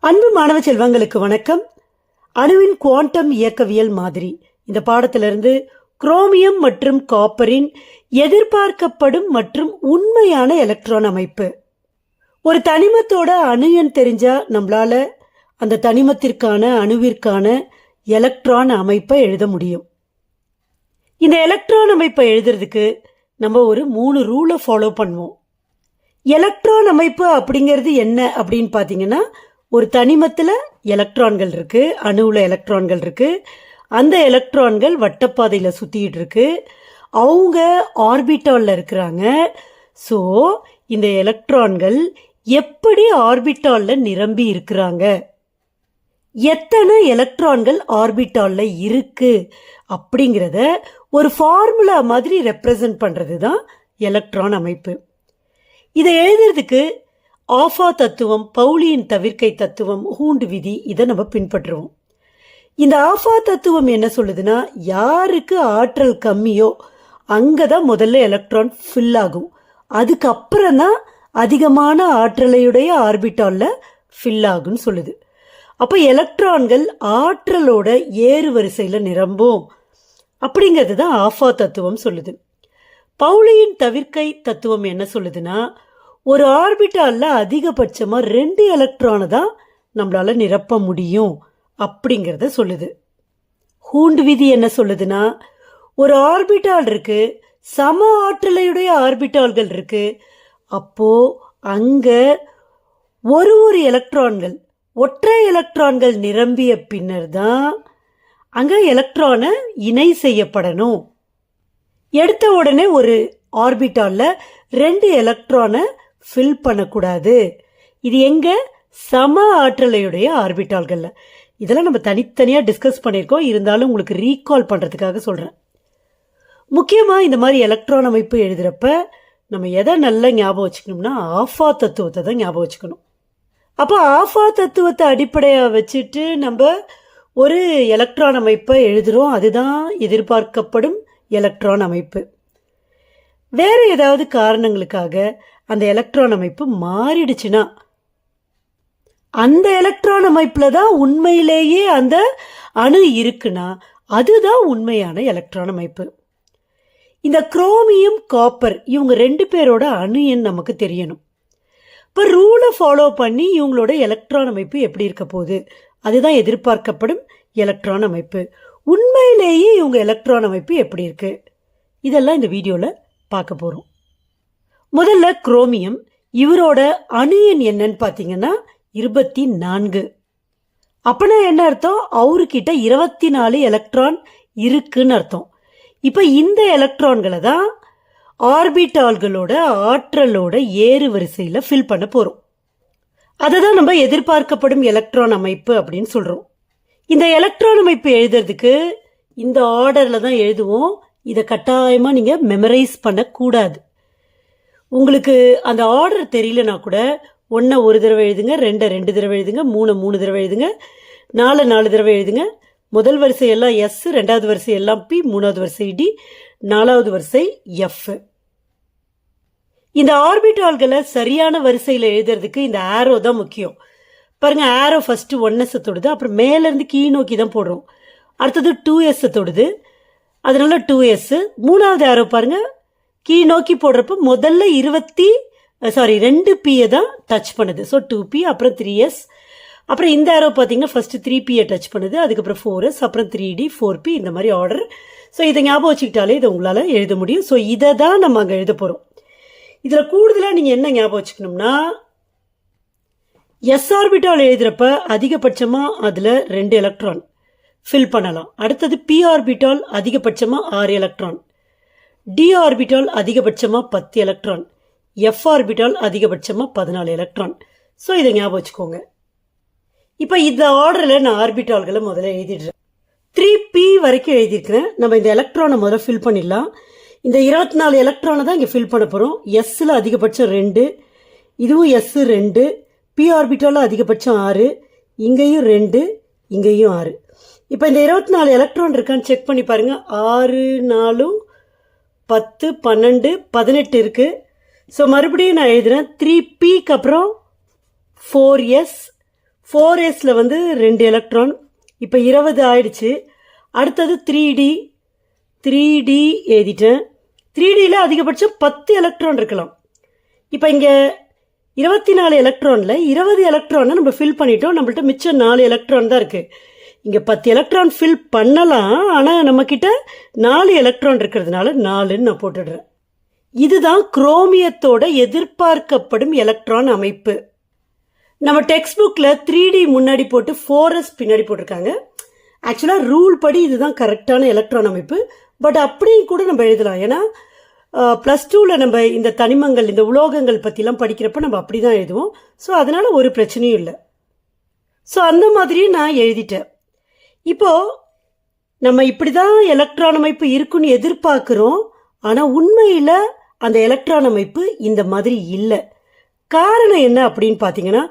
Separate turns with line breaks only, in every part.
அன்பு மாணவ செல்வங்களுக்கு வணக்கம். அணுவின் குவாண்டம் இயக்கவியல் மாதிரி. இந்த பாடத்திலிருந்து குரோமியம் மற்றும் காப்பரின் எதிர்பார்க்கப்படும் மற்றும் உண்மையான எலக்ட்ரான் அமைப்பு. ஒரு தனிமத்தோட அணு எண் தெரிஞ்சா நம்மளால அந்த தனிமத்திற்கான அணுவிற்கான எலக்ட்ரான் அமைப்பை எழுத முடியும். இந்த எலக்ட்ரான் அமைப்பை எழுதுறதுக்கு நம்ம ஒரு மூணு ரூலை ஃபாலோ பண்ணுவோம். எலக்ட்ரான் அமைப்பு அப்படிங்கிறது என்ன அப்படின்னு பார்த்தீங்கன்னா ஒரு தனிமத்தில் எலக்ட்ரான்கள் இருக்கு அணுவில் எலக்ட்ரான்கள் இருக்கு. அந்த எலக்ட்ரான்கள் வட்டப்பாதையில் சுற்றிக்கிட்டு இருக்கு. அவங்க ஆர்பிட்டாலில் இருக்கிறாங்க. ஸோ இந்த எலக்ட்ரான்கள் எப்படி ஆர்பிட்டாலில் நிரம்பி இருக்கிறாங்க? எத்தனை எலக்ட்ரான்கள் ஆர்பிட்டாலில் இருக்கு? அப்படிங்கிறத ஒரு ஃபார்முலா மாதிரி ரெப்ரசன்ட் பண்ணுறது தான் எலக்ட்ரான் அமைப்பு. இதை எழுதுறதுக்கு ஆஃபா தத்துவம் பவுலியின் தவிர்க்கை தத்துவம் ஹூண்டு விதி இதை நம்ம பின்பற்றுவோம். இந்த ஆஃபா தத்துவம் என்ன சொல்லுதுன்னா யாருக்கு ஆற்றல் கம்மியோ அங்கே தான் முதல்ல எலக்ட்ரான் ஃபில் ஆகும். அதுக்கப்புறம் தான் அதிகமான ஆற்றலையுடைய ஆர்பிட்டாலில் ஃபில் ஆகும்னு சொல்லுது. அப்போ எலக்ட்ரான்கள் ஆற்றலோட ஏறு வரிசையில் நிரம்பும். அப்படிங்கிறது தான் ஆஃபா தத்துவம் சொல்லுது. பவுலியின் தவிர்க்கை தத்துவம் என்ன சொல்லுதுன்னா ஒரு ஆர்பிட்டாலில் அதிகபட்சமாக ரெண்டு எலக்ட்ரானை தான் நம்மளால் நிரப்ப முடியும் அப்படிங்கிறத சொல்லுது. ஹூண்டு விதி என்ன சொல்லுதுன்னா ஒரு ஆர்பிட்டால் இருக்குது சம ஆற்றலையுடைய ஆர்பிட்டால்கள் இருக்குது அப்போது அங்கே ஒரு ஒரு எலக்ட்ரான்கள் ஒற்றை எலக்ட்ரான்கள் நிரம்பிய பின்னர் தான் அங்கே எலக்ட்ரானை இணை செய்யப்படணும். எடுத்த உடனே ஒரு ஆர்பிட்டாலில் ரெண்டு எலக்ட்ரானை ஃபில் பண்ணக்கூடாது. இது எங்கே? சம ஆற்றலையுடைய ஆர்பிட்டால்களில். இதெல்லாம் நம்ம தனித்தனியாக டிஸ்கஸ் பண்ணியிருக்கோம். இருந்தாலும் உங்களுக்கு ரீகால் பண்ணுறதுக்காக சொல்கிறேன் முக்கியமாக இந்த மாதிரி எலக்ட்ரான் அமைப்பு எழுதுகிறப்ப நம்ம எதை நல்லா ஞாபகம் வச்சுக்கணும்னா ஆஃபா தத்துவத்தை தான் ஞாபகம் வச்சுக்கணும். அப்போ ஆஃபா தத்துவத்தை அடிப்படையாக வச்சுட்டு நம்ம ஒரு எலக்ட்ரான் அமைப்பை எழுதுகிறோம் அதுதான் எதிர்பார்க்கப்படும் எலக்ட்ரான் அமைப்பு. வேற ஏதாவது காரணங்களுக்காக அந்த எலக்ட்ரான் அமைப்பு மாறிடுச்சுன்னா அந்த எலக்ட்ரான் அமைப்புல தான் உண்மையிலேயே அந்த அணு இருக்குன்னா அதுதான் உண்மையான எலக்ட்ரான் அமைப்பு. இந்த குரோமியம் காப்பர் இவங்க ரெண்டு பேரோட அணு எண் நமக்கு தெரியணும். இப்போ ரூலை ஃபாலோ பண்ணி இவங்களோட எலக்ட்ரான் அமைப்பு எப்படி இருக்க போகுது? அதுதான் எதிர்பார்க்கப்படும் எலக்ட்ரான் அமைப்பு. உண்மையிலேயே இவங்க எலக்ட்ரான் அமைப்பு எப்படி இருக்குது இதெல்லாம் இந்த வீடியோவில் பார்க்க போகிறோம் முதல்ல குரோமியம் இவரோட அணு எண் என்னன்னு பார்த்தீங்கன்னா இருபத்தி நான்கு அப்படின்னா என்ன அர்த்தம்? அவருக்கிட்ட இருபத்தி நாலு எலக்ட்ரான் இருக்குன்னு அர்த்தம். இப்போ இந்த எலக்ட்ரான்களை தான் ஆர்பிட்டால்களோட ஆற்றலோட ஏறு வரிசையில் ஃபில் பண்ண போகிறோம் அதை தான் நம்ம எதிர்பார்க்கப்படும் எலக்ட்ரான் அமைப்பு அப்படின்னு சொல்கிறோம் இந்த எலக்ட்ரான் அமைப்பு எழுதுறதுக்கு இந்த ஆர்டரில் தான் எழுதுவோம். இதை கட்டாயமாக நீங்கள் மெமரைஸ் பண்ணக்கூடாது. உங்களுக்கு அந்த ஆர்டர் தெரியலனா கூட ஒன்றை ஒரு தடவை எழுதுங்க ரெண்டை ரெண்டு தடவை எழுதுங்க மூணை மூணு தடவை எழுதுங்க நாலு நாலு தடவை எழுதுங்க. முதல் வரிசை எல்லாம் எஸ் ரெண்டாவது வரிசை எல்லாம் பி மூணாவது வரிசை டி நாலாவது வரிசை எஃப் இந்த ஆர்பிட்டால்களை சரியான வரிசையில் எழுதுறதுக்கு இந்த ஆரோ தான் முக்கியம். பாருங்க ஆரோ ஃபர்ஸ்ட் எஸ்ஸை தொடுது அப்புறம் மேலேருந்து கீழ் நோக்கி தான் போடுறோம். அடுத்தது டூ எஸ் தொடுது. அதனால டூ எஸ் மூணாவது ஆரோ பாருங்கள் கீழ் நோக்கி போடுறப்ப முதல்ல இருபத்தி சாரி ரெண்டு பியை தான் டச் பண்ணுது. ஸோ டூ பி அப்புறம் த்ரீ எஸ் அப்புறம் இந்த ஆரோ பார்த்தீங்கன்னா ஃபஸ்ட்டு த்ரீ பியை டச் பண்ணுது. அதுக்கப்புறம் ஃபோர் எஸ் அப்புறம் த்ரீ டி ஃபோர் பி இந்த மாதிரி ஆர்டர் ஸோ இதை ஞாபகம் வச்சுக்கிட்டாலே இதை உங்களால் எழுத முடியும். ஸோ இதை தான் நம்ம அங்கே எழுத போகிறோம் இதில் கூடுதலாக நீங்கள் என்ன ஞாபகம் வச்சுக்கணும்னா எஸ் ஆர்பிட்டால் எழுதுகிறப்ப அதிகபட்சமாக அதில் ரெண்டு எலக்ட்ரான் ஃபில் பண்ணலாம். அடுத்தது பி ஆர்பிட்டால் அதிகபட்சமாக ஆறு எலக்ட்ரான் டி ஆர்பிட்டால் அதிகபட்சமாக பத்து எலக்ட்ரான் எஃப் ஆர்பிட்டால் அதிகபட்சமாக பதினாலு எலக்ட்ரான் ஸோ இதை ஞாபகம் வச்சுக்கோங்க. இப்போ இந்த ஆர்டரில் நான் ஆர்பிட்டால்களை முதல்ல எழுதிடுறேன். த்ரீ பி வரைக்கும் எழுதியிருக்கிறேன். நம்ம இந்த எலக்ட்ரானை முதல்ல ஃபில் பண்ணிடலாம். இந்த இருபத்தி நாலு எலக்ட்ரானை தான் இங்கே ஃபில் பண்ண போகிறோம் எஸ்ஸில் அதிகபட்சம் ரெண்டு. இதுவும் எஸ் ரெண்டு. பி ஆர்பிட்டாலும் அதிகபட்சம் ஆறு. இங்கேயும் ரெண்டு. இங்கேயும் ஆறு. இப்போ இந்த இருபத்தி நாலு எலக்ட்ரான் இருக்கான்னு செக் பண்ணி பாருங்கள் ஆறு நாலும் பத்து பன்னெண்டு பதினெட்டு இருக்குது ஸோ மறுபடியும் நான் எழுதுகிறேன் த்ரீ பிக்கு அப்புறம் ஃபோர் எஸ் ஃபோர் எஸில் வந்து ரெண்டு எலக்ட்ரான் இப்போ இருபது ஆயிடுச்சு. அடுத்தது த்ரீ டி த்ரீ டி எழுதிட்டேன். த்ரீ டியில் அதிகபட்சம் பத்து எலக்ட்ரான் இருக்கலாம். இப்போ இங்கே இருபத்தி நாலு எலக்ட்ரானில் இருபது எலக்ட்ரானை நம்ம ஃபில் பண்ணிட்டோம். நம்மள்ட்ட மிச்சம் நாலு எலக்ட்ரான் தான் இருக்குது இங்கே பத்து எலக்ட்ரான் ஃபில் பண்ணலாம் ஆனால் நம்மக்கிட்ட நாலு எலக்ட்ரான் இருக்கிறதுனால நாலுன்னு நான் போட்டுடுறேன். இதுதான் குரோமியத்தோட எதிர்பார்க்கப்படும் எலக்ட்ரான் அமைப்பு. நம்ம டெக்ஸ்ட் புக்கில் த்ரீ டி முன்னாடி போட்டு ஃபோரஸ் பின்னாடி போட்டிருக்காங்க. ஆக்சுவலாக ரூல் படி இதுதான் கரெக்டான எலக்ட்ரான் அமைப்பு. பட் அப்படியும் கூட நம்ம எழுதலாம். ஏன்னா ப்ளஸ் டூவில் நம்ம இந்த தனிமங்கள் இந்த உலோகங்கள் பற்றிலாம் படிக்கிறப்ப நம்ம அப்படி தான் எழுதுவோம். ஸோ அதனால் ஒரு பிரச்சனையும் இல்லை. ஸோ அந்த மாதிரியும் நான் எழுதிட்டேன். இப்போ நம்ம இப்படி தான் எலக்ட்ரான் அமைப்பு இருக்குன்னு எதிர்பார்க்குறோம் ஆனால் உண்மையில் அந்த எலக்ட்ரான் அமைப்பு இந்த மாதிரி இல்லை. காரணம் என்ன அப்படின்னு பார்த்தீங்கன்னா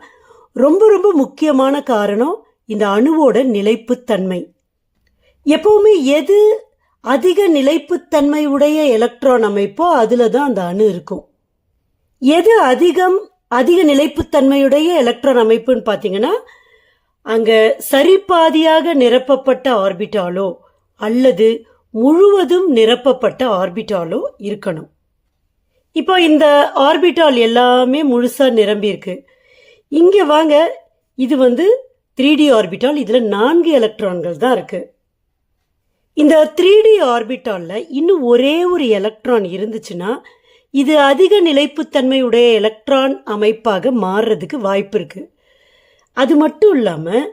ரொம்ப ரொம்ப முக்கியமான காரணம் இந்த அணுவோட நிலைப்புத்தன்மை. எப்பவுமே எது அதிக நிலைப்புத்தன்மை உடைய எலக்ட்ரான் அமைப்போ அதில் தான் அந்த அணு இருக்கும். எது அதிகம் அதிக நிலைப்புத்தன்மையுடைய எலக்ட்ரான் அமைப்புன்னு பார்த்தீங்கன்னா அங்கே சரிபாதியாக நிரப்பப்பட்ட ஆர்பிட்டாலோ அல்லது முழுவதும் நிரப்பப்பட்ட ஆர்பிட்டாலோ இருக்கணும். இப்போ இந்த ஆர்பிட்டால் எல்லாமே முழுசாக நிரம்பியிருக்கு. இங்கே வாங்க இது வந்து த்ரீ டி ஆர்பிட்டால் இதில் நான்கு எலக்ட்ரான்கள் தான் இருக்குது இந்த த்ரீ டி ஆர்பிட்டாலில் இன்னும் ஒரே ஒரு எலக்ட்ரான் இருந்துச்சுன்னா இது அதிக நிலைப்புத்தன்மையுடைய எலக்ட்ரான் அமைப்பாக மாறுறதுக்கு வாய்ப்பு இருக்குது அது மட்டும் இல்லாமல்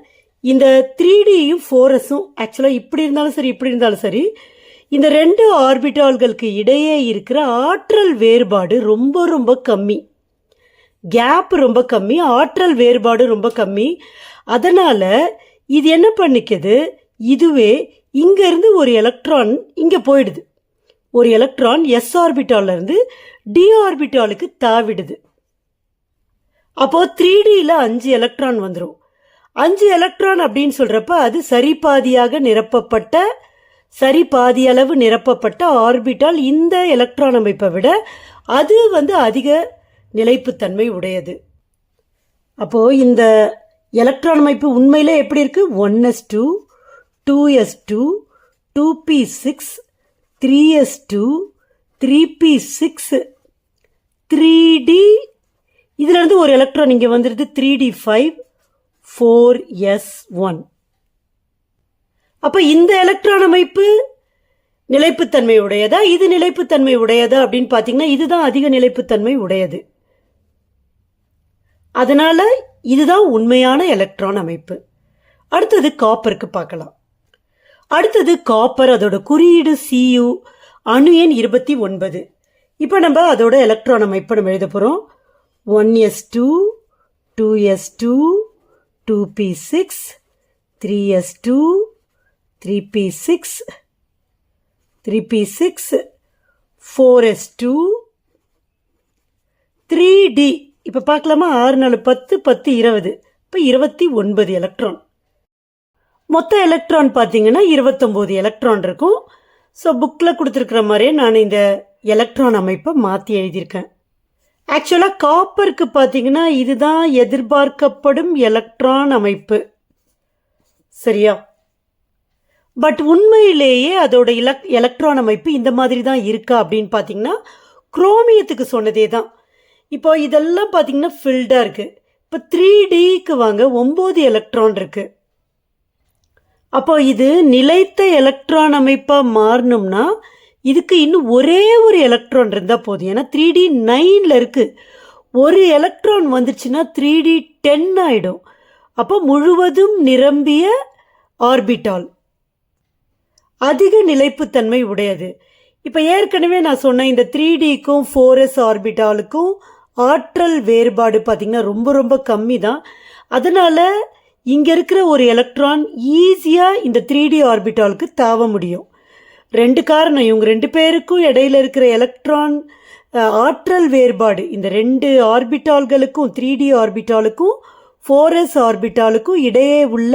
இந்த த்ரீ டியும் ஃபோரஸும் ஆக்சுவலாக இப்படி இருந்தாலும் சரி இப்படி இருந்தாலும் சரி இந்த ரெண்டு ஆர்பிட்டால்களுக்கு இடையே இருக்கிற ஆற்றல் வேறுபாடு ரொம்ப ரொம்ப கம்மி. கேப் ரொம்ப கம்மி ஆற்றல் வேறுபாடு ரொம்ப கம்மி. அதனால் இது என்ன பண்ணிக்குது? இதுவே இங்கேருந்து ஒரு எலக்ட்ரான் இங்கே போயிடுது. ஒரு எலக்ட்ரான் எஸ் ஆர்பிட்டாலேருந்து டி ஆர்பிட்டாலுக்கு தாவிடுது. அப்போது த்ரீ டியில் அஞ்சு எலக்ட்ரான் வந்துடும் அஞ்சு எலக்ட்ரான் அப்படின்னு சொல்கிறப்ப அது சரிபாதியாக நிரப்பப்பட்ட சரி பாதி அளவு நிரப்பப்பட்ட ஆர்பிட்டால் இந்த எலக்ட்ரான் அமைப்பை விட அது வந்து அதிக நிலைப்புத்தன்மை உடையது. அப்போது இந்த எலக்ட்ரான் அமைப்பு உண்மையில் எப்படி இருக்கு? One S two two S two two P six three S two three P six three D இதுலேருந்து ஒரு எலக்ட்ரான் இங்கே வந்துடுது three D five four S one அப்போ இந்த எலக்ட்ரான் அமைப்பு நிலைப்புத்தன்மை உடையதா? இது நிலைப்புத்தன்மை உடையதா? அப்படின்னு பார்த்தீங்கன்னா இதுதான் அதிக நிலைப்புத்தன்மை உடையது. அதனால இதுதான் உண்மையான எலக்ட்ரான் அமைப்பு. அடுத்தது காப்பருக்கு பார்க்கலாம். அடுத்தது காப்பர் அதோட குறியீடு சியு அணு எண் இருபத்தி ஒன்பது. இப்போ நம்ம அதோட எலக்ட்ரான் அமைப்பை நம்ம எழுத போகிறோம் one S two two S two two P six three S two three P six three P six four S two three D இப்போ பார்க்கலாமா? ஆறு நாலு பத்து பத்து இருபது. இப்போ இருபத்தி ஒன்பது எலக்ட்ரான் மொத்த எலக்ட்ரான் பார்த்தீங்கன்னா இருபத்தொம்போது எலக்ட்ரான் இருக்கும். ஸோ புக்கில் கொடுத்துருக்குற மாதிரியே நான் இந்த எலக்ட்ரான் அமைப்பை மாற்றி எழுதியிருக்கேன். ஆக்சுவலாக காப்பருக்கு பார்த்தீங்கன்னா இதுதான் எதிர்பார்க்கப்படும் எலக்ட்ரான் அமைப்பு. சரியா? பட் உண்மையிலேயே அதோட இலக் எலக்ட்ரான் அமைப்பு இந்த மாதிரி தான் இருக்கா அப்படின்னு பார்த்தீங்கன்னா குரோமியத்துக்கு சொன்னதே தான். இப்போ இதெல்லாம் பார்த்தீங்கன்னா ஃபில்டாக இருக்குது இப்போ த்ரீ டிக்கு வாங்க ஒம்பது எலக்ட்ரான் இருக்குது அப்போ இது நிலைத்த எலக்ட்ரான் அமைப்பாக மாறணும்னா இதுக்கு இன்னும் ஒரே ஒரு எலக்ட்ரான் இருந்தால் போதும். ஏன்னா த்ரீ டி நைனில் இருக்குது ஒரு எலக்ட்ரான் வந்துச்சுன்னா த்ரீ டி டென் ஆகிடும் அப்போ முழுவதும் நிரம்பிய ஆர்பிட்டால் அதிக நிலைப்புத்தன்மை உடையது. இப்போ ஏற்கனவே நான் சொன்னேன் இந்த த்ரீ டிக்கும் ஃபோர் எஸ் ஆர்பிட்டாலுக்கும் ஆற்றல் வேறுபாடு பார்த்திங்கன்னா ரொம்ப ரொம்ப கம்மி தான் அதனால் இங்கே இருக்கிற ஒரு எலக்ட்ரான் ஈஸியாக இந்த த்ரீ டி ஆர்பிட்டாலுக்கு தாவ முடியும். ரெண்டு காரணம். இவங்க ரெண்டு பேருக்கும் இடையில இருக்கிற எலக்ட்ரான் ஆற்றல் வேறுபாடு. இந்த ரெண்டு ஆர்பிட்டால்களுக்கும் த்ரீ டி ஆர்பிட்டாலுக்கும் ஃபோர் எஸ் ஆர்பிட்டாலுக்கும் இடையே உள்ள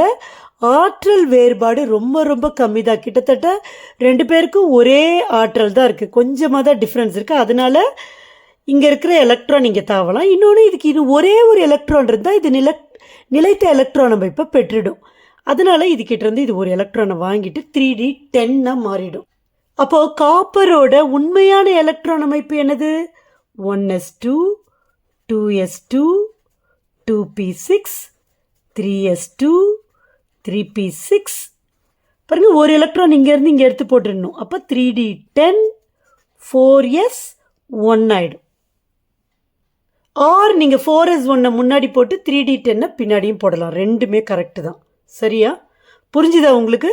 ஆற்றல் வேறுபாடு ரொம்ப ரொம்ப கம்மி தான். கிட்டத்தட்ட ரெண்டு பேருக்கும் ஒரே ஆற்றல் தான் இருக்குது கொஞ்சமாக தான் டிஃப்ரென்ஸ் இருக்குது அதனால இங்கே இருக்கிற எலக்ட்ரான் இங்கே தாவலாம். இன்னொன்று இதுக்கு இது ஒரே ஒரு எலக்ட்ரான் இருந்தால் இது நில நிலைத்த எலக்ட்ரான் நம்ம இப்போ பெற்றுடும். அதனால இது இது ஒரு எலக்ட்ரானை வாங்கிட்டு த்ரீ டி டென்னாக மாறிடும். அப்போது காப்பரோட உண்மையான எலக்ட்ரான் அமைப்பு என்னது? One S two two S two two P six three S two three P six பாருங்கள் ஒரு எலக்ட்ரான் இங்கேருந்து இங்கே எடுத்து போட்டுடணும். அப்போ three D ten four S one ஆயிடும். ஆர் நீங்கள் ஃபோர் எஸ் ஒன்னை முன்னாடி போட்டு த்ரீ டி டென்னை பின்னாடியும் போடலாம். ரெண்டுமே கரெக்டு தான். சரியா? புரிஞ்சுதா உங்களுக்கு?